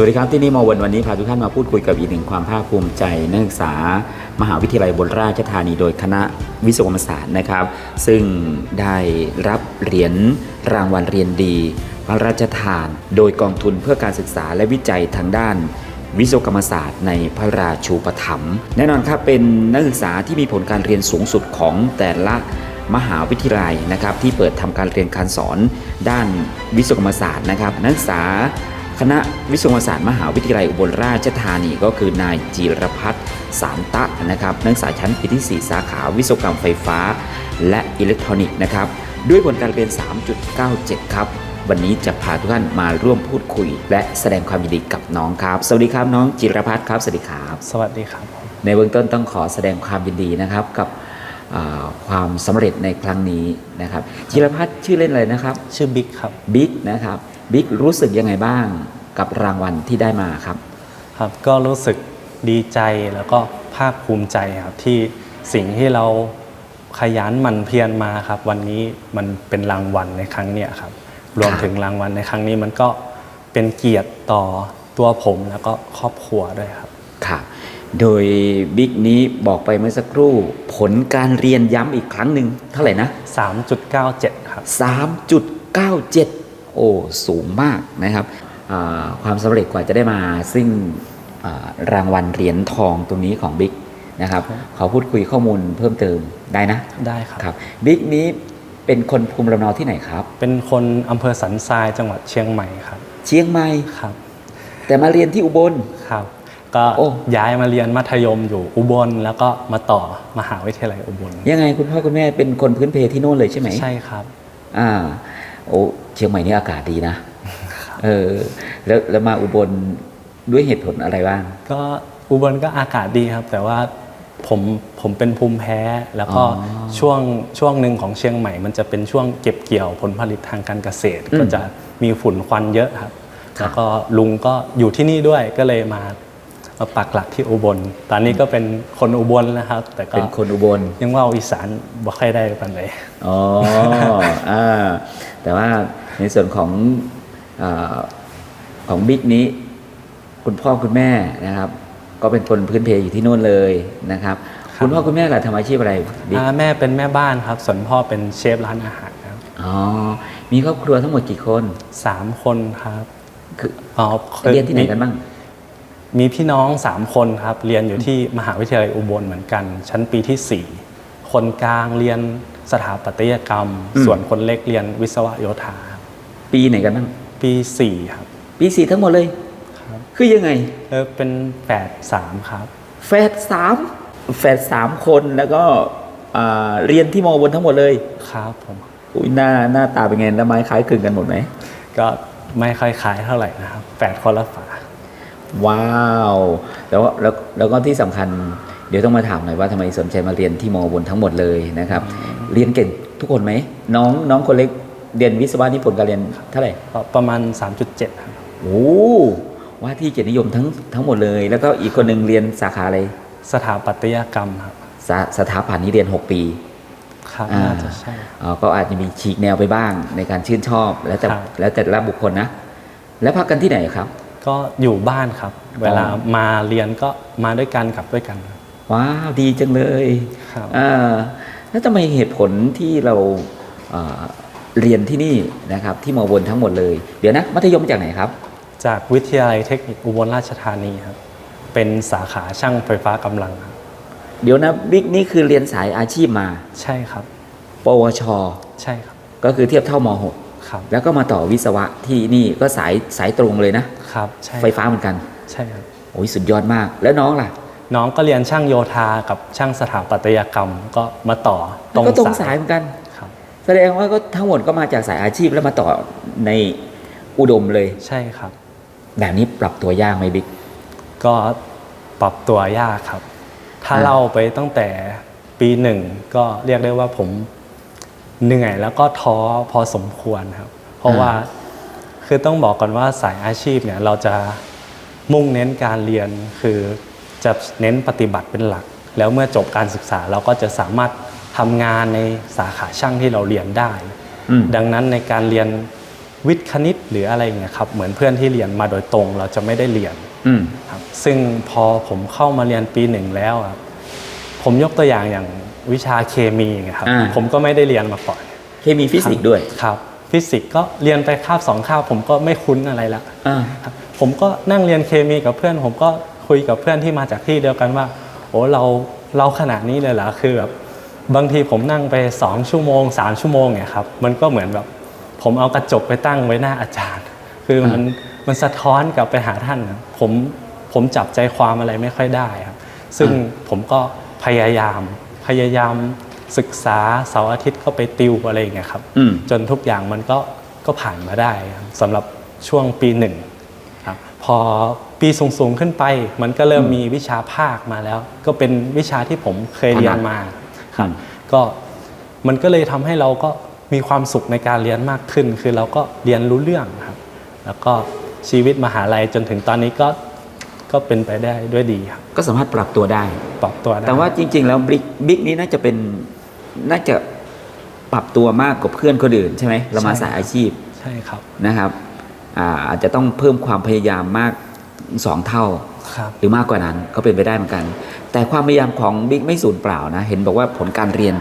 สวัสดีครับที่นี่มอวันวันนี้พาทุกท่านมาพูดคุยกับอีกหนึ่งความภาคภูมิใจนักศึกษา มหาวิทยาลัยบนราชธานีโดยคณะวิศวกรรมศาสตร์นะครับ ซึ่งได้รับเหรียญรางวัลเรียนดี พระราชทาน โดยกองทุนเพื่อการศึกษาและวิจัยทางด้าน วิศวกรรมศาสตร์ในพระราชูปถัมภ์แน่นอนครับเป็นนักศึกษาที่มีผลการเรียนสูงสุดของแต่ละมหาวิทยาลัยนะครับที่เปิดทำการเรียนการสอน ด้านวิศวกรรมศาสตร์นะครับ นักศึกษา คณะวิศวกรรมศาสตร์มหาวิทยาลัยอุบลราชธานีก็คือนายจีรพัฒน์สารตะนะครับนักศึกษาชั้นปีที่ 4 สาขาวิศวกรรมไฟฟ้า และอิเล็กทรอนิกส์นะครับด้วยผลการเรียน 3.97 ครับ วันนี้จะพาทุกท่านมาร่วมพูดคุย และแสดงความยินดีกับน้องครับ สวัสดีครับน้องจิรพัฒน์ครับ สวัสดีครับ สวัสดีครับผมในเบื้องต้นต้องขอแสดงความยินดีนะครับกับอ่าความสำเร็จในครั้งนี้นะครับจิรพัฒน์ชื่อเล่นอะไรนะครับ ชื่อบิ๊กครับบิ๊กนะครับ บิ๊กรู้สึกยังไงบ้างกับรางวัลที่ได้มาครับ ครับก็รู้สึกดีใจแล้วก็ภาคภูมิใจครับที่สิ่งที่เราขยันหมั่นเพียรมาครับ วันนี้มันเป็นรางวัลในครั้งเนี้ยครับ รวมถึงรางวัลในครั้งนี้มันก็เป็นเกียรติต่อตัวผมแล้วก็ครอบครัวด้วยครับ ค่ะ โดยบิ๊กนี้บอกไปเมื่อสักครู่ ผลการเรียนย้ำอีกครั้งหนึ่งเท่าไหร่นะ3.97 ครับ 3.97 โอ้สูงมากนะครับอ่าความสำเร็จกว่าจะได้มาซึ่งอ่ารางวัลเหรียญทองตรงนี้ของบิ๊กนะครับขอพูดคุยข้อมูลเพิ่มเติมได้นะ ได้ครับครับบิ๊กนี้เป็นคนภูมิลำเนาที่ไหนครับ เป็นคนอำเภอสันทรายจังหวัดเชียงใหม่ครับ เชียงใหม่ครับ แต่มาเรียนที่อุบลครับ ก็โอ้ย้ายมาเรียนมัธยมอยู่อุบล แล้วก็มาต่อมหาวิทยาลัยอุบล ยังไงคุณพ่อคุณแม่เป็นคนพื้นเพที่โน่นเลยใช่ไหมใช่ครับ อ่าโอ้ เชียงใหม่นี่อากาศดีนะเออแล้วแล้วมาอุบลด้วยเหตุผลอะไรบ้างก็อุบลก็อากาศดีครับ แต่ว่าผมผมเป็นภูมิแพ้แล้วก็อ๋อช่วงช่วงหนึ่งของเชียงใหม่ มันจะเป็นช่วงเก็บเกี่ยวผลผลิตทางการเกษตรอืมก็จะมีฝุ่นควันเยอะครับครับ แล้วก็ลุงก็อยู่ที่นี่ด้วยก็เลยมามาปักหลักที่อุบล ตอนนี้ก็เป็นคนอุบลแล้วครับ แต่ก็เป็นคนอุบลยังว่าอีสานบ่ค่อยได้ปานใดอ๋ออ่าแต่ว่า ในส่วนของอาของบิ๊กนี้ คุณพ่อคุณแม่นะครับ ก็เป็นคนพื้นเพอยู่ที่โน่นเลยนะครับครับ คุณพ่อคุณแม่ล่ะทำอาชีพอะไรบิ๊กอ่าแม่เป็นแม่บ้านครับ ส่วนพ่อเป็นเชฟร้านอาหารครับอ๋อมีครอบครัวทั้งหมดกี่คนสามคนครับ คืออ๋อคเรียนที่ไหนกันบ้างมีพี่น้อง3คนครับ เรียนอยู่ที่มหาวิทยาลัยอุบลเหมือนกัน ชั้นปีที่4คนกลางเรียนสถาปัตยกรรมอืมส่วนคนเล็กเรียนวิศวโยธาครับ ปีไหนกันบ้าง ปี4ครับ ปีสี่ทั้งหมดเลยครับ คือยังไงเออเป็นแฝดสามครับ แฝดสามแฝดสามคนแล้วก็อ่าเรียนที่มอบนทั้งหมดเลยครับผม อุ้ยหน้าหน้าตาเป็นไงแล้วไม้คล้ายคลึงกันหมดไหมก็ไม่ค่อยคล้ายเท่าไหร่นะครับแฝดคนละฝา ว้าวแล้วแล้วแล้วก็ที่สำคัญ เดี๋ยวต้องมาถามหน่อยว่าทำไมสนใจมาเรียนที่มอบนทั้งหมดเลยนะครับ เรียนเก่งทุกคนไหมน้องน้องคนเล็ก เรียนวิศวะนี่ผลการเรียนเท่าไหร่ก็ประมาณ 3.7ครับโอ้ว่าที่เกียรตินิยมทั้งทั้งหมดเลย แล้วก็อีกคนหนึ่งเรียนสาขาอะไรสถาปัตยกรรมครับสาสถาปัตย์นี่เรียน 6 ปีครับอ่าน่าจะใช่อ๋อก็อาจจะมีฉีกแนวไปบ้างในการชื่นชอบ แล้วแต่ครับแล้วแต่ละบุคคลนะ แล้วพักกันที่ไหนครับ ก็อยู่บ้านครับ เวลามาเรียนก็มาด้วยกันกลับด้วยกันครับว้าวดีจังเลยครับอ่าแล้วทำไมเหตุผลที่เราอ่า เรียนที่นี่นะครับที่มอบนทั้งหมดเลย เดี๋ยวนะ มัธยมจากไหนครับ จากวิทยาลัยเทคนิคอุบลราชธานีครับ เป็นสาขาช่างไฟฟ้ากำลังครับเดี๋ยวนะบิ๊กนี่คือเรียนสายอาชีพมา ใช่ครับ ปวช ใช่ครับก็คือเทียบเท่าม ครับ .6 แล้วก็มาต่อวิศวะที่นี่ก็สายสายตรงเลยนะ ครับใช่ไฟฟ้าเหมือนกัน ใช่ครับ โอ้ยสุดยอดมาก แล้วน้องล่ะน้องก็เรียนช่างโยธากับช่างสถาปัตยกรรม ก็มาต่อตรงก็ตรงสาสายยเหมือนกันครับ แสดงว่าก็ทั้งหมดก็มาจากสายอาชีพแล้วมาต่อในอุดมเลย ใช่ครับ แบบนี้ปรับตัวยากไหมบิ๊กก็ปรับตัวยากครับ ถ้าอ่าเล่าไปตั้งแต่ปีหนึ่งก็เรียกได้ว่าผมเหนื่อยแล้วก็ท้อพอสมควรครับ เพราะว่าคือต้องบอกก่อนว่าสายอาชีพเนี่ยเราจะมุ่งเน้นการเรียนคือจะเน้นปฏิบัติเป็นหลัก แล้วเมื่อจบการศึกษาเราก็จะสามารถ ทำงานในสาขาช่างที่เราเรียนได้ อืม ดังนั้นในการเรียนวิทย์คณิตหรืออะไรอย่างเงี้ยครับเหมือนเพื่อนที่เรียนมาโดยตรงเราจะไม่ได้เรียน อืม ครับซึ่งพอผมเข้ามาเรียนปีหนึ่งแล้วอะผมยกตัวอย่างอย่างวิชาเคมีอย่างเงี้ยครับอ่า ผมก็ไม่ได้เรียนมาก่อนเคมีฟิสิกส์ด้วยครับ ฟิสิกส์ก็เรียนไปคาบสองคาบผมก็ไม่คุ้นอะไรละอ่า ครับผมก็นั่งเรียนเคมีกับเพื่อน ผมก็คุยกับเพื่อนที่มาจากที่เดียวกันว่า โอ้เราเราขนาดนี้เลยเหรอคือแบบ บางทีผมนั่งไปสองชั่วโมงสามชั่วโมงเนี่ยครับมันก็เหมือนแบบผมเอากระจกไปตั้งไว้หน้าอาจารย์ คือมันมันสะท้อนกลับไปหาท่านนะผมผมจับใจความอะไรไม่ค่อยได้ครับ ซึ่งผมก็พยายามพยายามศึกษาเสาร์อาทิตย์ก็ไปติวอะไรอย่างเงี้ยครับอืมจนทุกอย่างมันก็ก็ผ่านมาได้ครับสำหรับช่วงปีหนึ่งครับพอปีสูงๆขึ้นไป มันก็เริ่มมีวิชาภาคมาแล้ว ก็เป็นวิชาที่ผมเคยเรียนมา ครับก็มันก็เลยทำให้เราก็มีความสุขในการเรียนมากขึ้น คือเราก็เรียนรู้เรื่องครับ แล้วก็ชีวิตมหาลัยจนถึงตอนนี้ก็ก็เป็นไปได้ด้วยดีครับ ก็สามารถปรับตัวได้ ปรับตัวได้ แต่ว่าจริง ๆ แล้วบิ๊กบิ๊กนี้น่าจะเป็นน่าจะปรับตัวมากกว่าเพื่อนคนอื่นใช่ไหมเรามาสายอาชีพใช่ครับนะครับอ่าอาจจะต้องเพิ่มความพยายามมากสองเท่าครับหรือมากกว่านั้นก็เป็นไปได้เหมือนกัน แต่ความพยายามของบิ๊กไม่สูญเปล่านะ เห็นบอกว่าผลการเรียน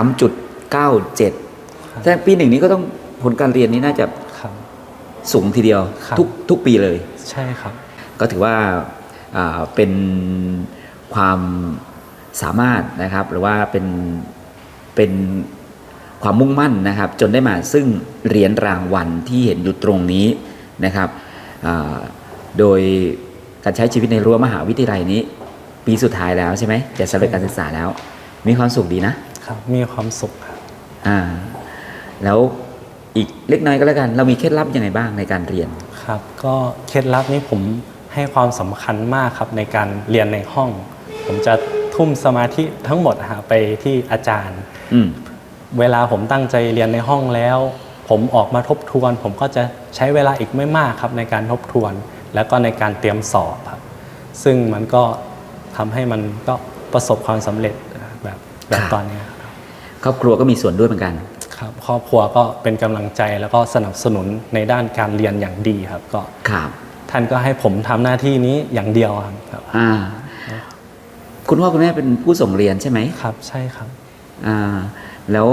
3.97 แต่ปีหนึ่งนี้ก็ต้องผลการเรียนนี้น่าจะครับสูงทีเดียวครับทุกทุกปีเลย ใช่ครับ ก็ถือว่าอ่าเป็นความสามารถนะครับ หรือว่าเป็นเป็นความมุ่งมั่นนะครับ จนได้มาซึ่งเหรียญรางวัลที่เห็นอยู่ตรงนี้นะครับอ่าโดยการใช้ชีวิตในรั้วมหาวิทยาลัยนี้ ปีสุดท้ายแล้วใช่ไหมจะสำเร็จการศึกษาแล้ว มีความสุขดีนะครับ มีความสุขครับอ่า แล้วอีกเล็กน้อยก็แล้วกัน เรามีเคล็ดลับยังไงบ้างในการเรียนครับ ก็เคล็ดลับนี้ผมให้ความสำคัญมากครับในการเรียนในห้อง ผมจะทุ่มสมาธิทั้งหมดหาไปที่อาจารย์อืมเวลาผมตั้งใจเรียนในห้องแล้ว ผมออกมาทบทวน ผมก็จะใช้เวลาอีกไม่มากครับในการทบทวน แล้วก็ในการเตรียมสอบครับ ซึ่งมันก็ ทำให้มันก็ประสบความสำเร็จแบบแบบครับตอนเนี้ยครับครอบครัวก็มีส่วนด้วยเหมือนกันครับครอบครัวก็เป็นกำลังใจแล้วก็สนับสนุนในด้านการเรียนอย่างดีครับก็ครับท่านก็ให้ผมทำหน้าที่นี้อย่างเดียวครับอ่าคุณพ่อคุณแม่เป็นผู้ส่งเรียนใช่ไหมครับ ใช่ครับอ่าแล้ว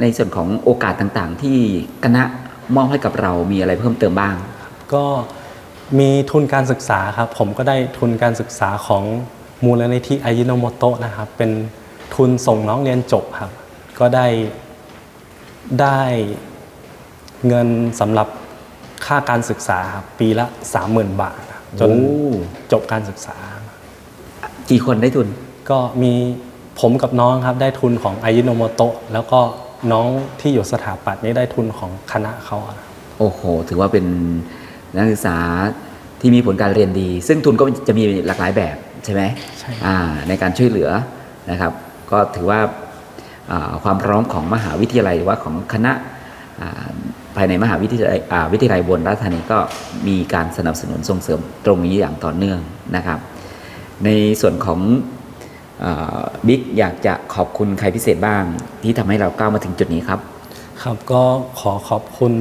ในส่วนของโอกาสต่างๆ ที่คณะมอบให้กับเรามีอะไรเพิ่มเติมบ้าง ก็ มีทุนการศึกษาครับ ผมก็ได้ทุนการศึกษาของมูลนิธิอายิโนโมโตะนะครับ เป็นทุนส่งน้องเรียนจบครับ ก็ได้ได้เงินสำหรับค่าการศึกษาครับปีละ 30,000 บาทครับจนโอ้ จบการศึกษา กี่คนได้ทุน ก็มีผมกับน้องครับได้ทุนของอายิโนโมโตะแล้วก็น้องที่อยู่สถาปัตย์นี่ได้ทุนของคณะเขาอะครับ โอ้โห ถือว่าเป็น นักศึกษาที่มีผลการเรียนดี ซึ่งทุนก็จะมีหลากหลายแบบใช่ไหมใช่อ่าในการช่วยเหลือนะครับ ก็ถือว่าอ่าความพร้อมของมหาวิทยาลัยหรือว่าของคณะอ่าภายในมหาวิทยาลัยอ่าวิทยาลัยบนราชธานีก็มีการสนับสนุนส่งเสริมตรงนี้อย่างต่อเนื่องนะครับ ในส่วนของอาบิ๊กอยากจะขอบคุณใครพิเศษบ้าง ที่ทำให้เราก้าวมาถึงจุดนี้ครับ ครับก็ขอขอบคุณ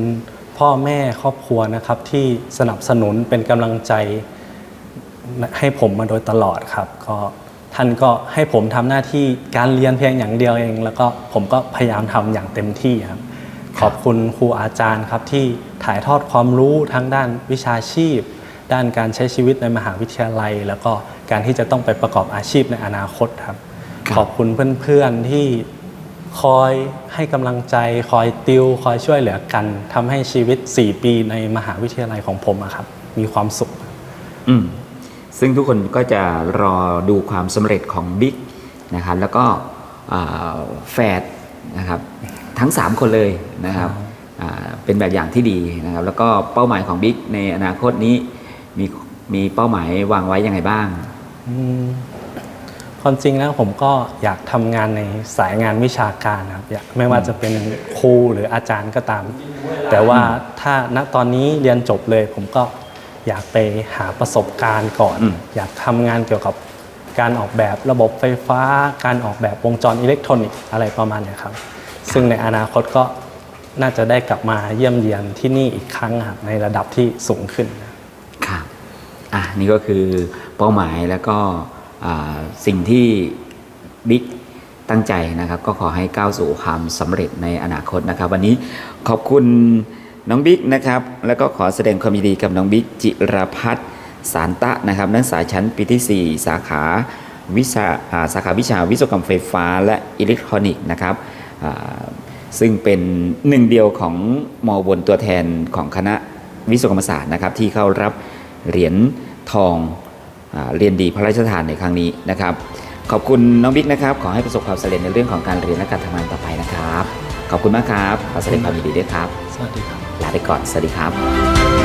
พ่อแม่ครอบครัวนะครับที่สนับสนุนเป็นกำลังใจให้ผมมาโดยตลอดครับ ก็ท่านก็ให้ผมทำหน้าที่การเรียนเพียงอย่างเดียวเอง แล้วก็ผมก็พยายามทำอย่างเต็มที่ครับ ขอบคุณครูอาจารย์ครับที่ถ่ายทอดความรู้ทั้งด้านวิชาชีพ ด้านการใช้ชีวิตในมหาวิทยาลัย แล้วก็การที่จะต้องไปประกอบอาชีพในอนาคตครับครับขอบคุณเพื่อนๆที่ คอยให้กำลังใจ คอยติว คอยช่วยเหลือกันทำให้ชีวิต 4 ปีในมหาวิทยาลัยของผมอะครับ มีความสุข อืมซึ่งทุกคนก็จะรอดูความสำเร็จของบิ๊กนะครับแล้วก็อ่าแฝดนะครับทั้ง 3 คนเลยนะครับครับอ่าเป็นแบบอย่างที่ดีนะครับ แล้วก็เป้าหมายของบิ๊กในอนาคตนี้มีมีเป้าหมายวางไว้ยังไงบ้างอืม ความจริงแล้วผมก็อยากทำงานในสายงานวิชาการครับอยากไม่ว่าจะเป็นครูหรืออาจารย์ก็ตาม แต่ว่าถ้าณตอนนี้เรียนจบเลย ผมก็อยากไปหาประสบการณ์ก่อนอืมอยากทำงานเกี่ยวกับการออกแบบระบบไฟฟ้า การออกแบบวงจรอิเล็กทรอนิกส์อะไรประมาณเนี้ยครับ ซึ่งในอนาคตก็น่าจะได้กลับมาเยี่ยมเยียนที่นี่อีกครั้งครับในระดับที่สูงขึ้นครับครับอะนี่ก็คือเป้าหมายแล้วก็อ่า สิ่งที่บิ๊กตั้งใจนะครับ ก็ขอให้ก้าวสู่ความสำเร็จในอนาคตนะครับ วันนี้ขอบคุณน้องบิ๊กนะครับ แล้วก็ขอแสดงความยินดีกับน้องบิ๊กจิรพัฒน์สารตะนะครับ นักศึกษาชั้นปีที่ 4 สาขาวิชาสาขาวิชาวิศวกรรมไฟฟ้าและอิเล็กทรอนิกส์นะครับซึ่งเป็นหนึ่งเดียวของมอบนตัวแทนของคณะวิศวกรรมศาสตร์นะครับ ที่เข้ารับเหรียญทอง เรียนดีพระราชทานในครั้งนี้นะครับ ขอบคุณน้องบิ๊กนะครับ ขอให้ประสบความสำเร็จในเรื่องของการเรียนและการทำงานต่อไปนะครับ ขอบคุณมากครับขอแสดงความยินดีด้วยครับ สวัสดีครับ ลาไปก่อน สวัสดีครับ